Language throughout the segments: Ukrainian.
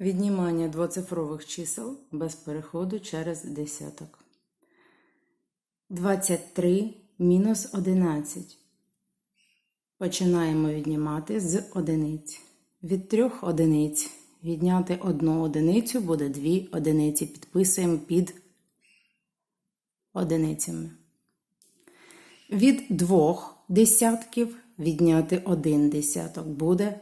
Віднімання двоцифрових чисел без переходу через десяток. 23 мінус 11. Починаємо віднімати з одиниць. Від трьох одиниць відняти одну одиницю буде дві одиниці. Підписуємо під одиницями. Від двох десятків відняти один десяток буде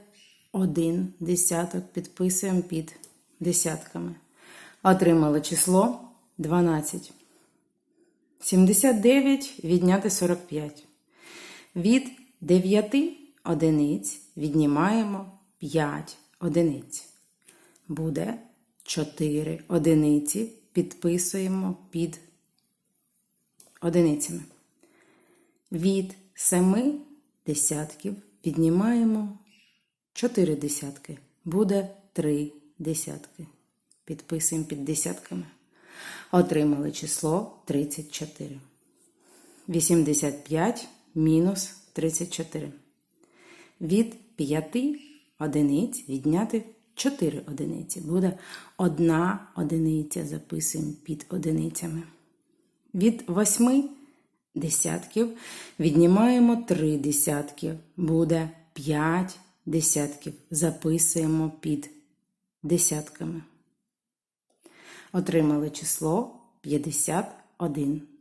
один десяток. Підписуємо під десятками. Отримали число 12. 79 відняти 45. Від 9 одиниць віднімаємо 5 одиниць. Буде 4 одиниці. Підписуємо під одиницями. Від 7 десятків віднімаємо 4 десятки. Буде 3 десятки. Підписуємо під десятками. Отримали число 34. 85 мінус 34. Від 5 одиниць відняти 4 одиниці. Буде 1 одиниця. Записуємо під одиницями. Від 8 десятків віднімаємо 3 десятки. Буде 5 десятків. Записуємо під десятками. Отримали число 51.